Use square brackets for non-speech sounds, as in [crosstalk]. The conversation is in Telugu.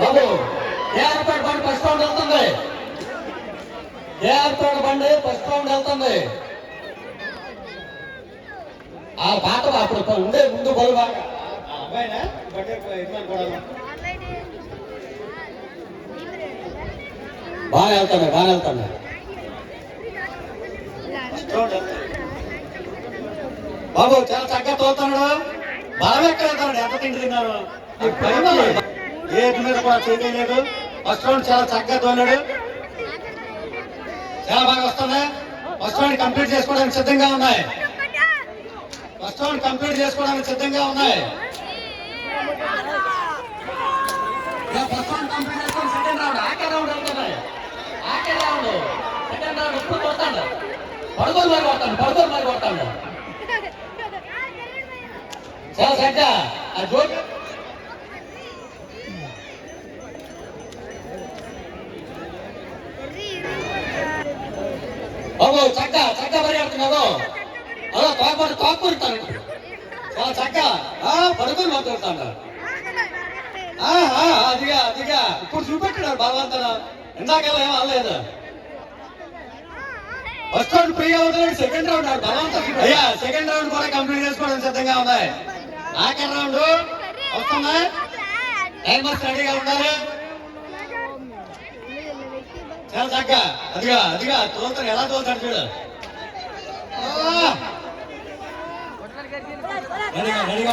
బాబు దేవతోడు బండి ఫస్ట్ రౌండ్ వెళ్తుంది. దేవతోడు బండి ఫస్ట్ రౌండ్ వెళ్తుంది. ఆ పాట అప్పుడు ఉండే ముందు బరువు బాగా వెళ్తాను బాగా వెళ్తాను బాబు చాలా చక్కగా తోలుతాడు బలం ఎక్కడ వెళ్తాడు ఎంత తింటున్నారు? ఏది మీద కూడా చేయలేదు ఫస్ట్ రౌండ్ చాలా చక్కగా తోలాడు. చాలా బాగా వస్తున్నాయి. ఫస్ట్ రౌండ్ కంప్లీట్ చేసుకోవడానికి సిద్ధంగా ఉన్నాయి. ఫస్ట్ రౌండ్ కంప్లీట్ చేసుకోవడానికి సిద్ధంగా ఉన్నాయి. ఫస్ట్ రౌండ్ కంప్లీట్ చేసుకొని సెకండ్ రౌండ్ ఆఖరి రౌండ్ వెళ్తున్నాయి. ఆఖరి రౌండ్ సెకండ్ రౌండ్ ఇప్పుడు కొడతాడు? పడుకొని మరి కొడతాడు పడుకొని మరి కొడతాడు. [laughs] చాలా ఆ జోక్? బాబు చక్క చక్క పరిగెడుతున్నావు అలా తోపడి తోపుతాను చాలా చక్క ఆ, పడుకొని మాట్లాడుతాడు. ఆహా, అదిగా అదిగా. ఇప్పుడు చూపెట్టాడు బలవంతన ఇందాకెలా ఏం అనలేదు. ఫస్ట్ రౌండ్ ఫ్రీ అవుతున్నాడు సెకండ్ రౌండ్ ఆడు బలవంతం అయ్యా సెకండ్ రౌండ్ కూడా కంప్లీట్ చేసుకోవడం సిద్ధంగా ఉన్నాయి ఆఖరి రౌండ్ వస్తున్నాయి టైమర్స్ రెడీగా ఉండాలి. చాలా చక్క అదిగా అదిగా తోలుతాడు ఎలా తోలుతాడు చూడు ఆ! రెడీగా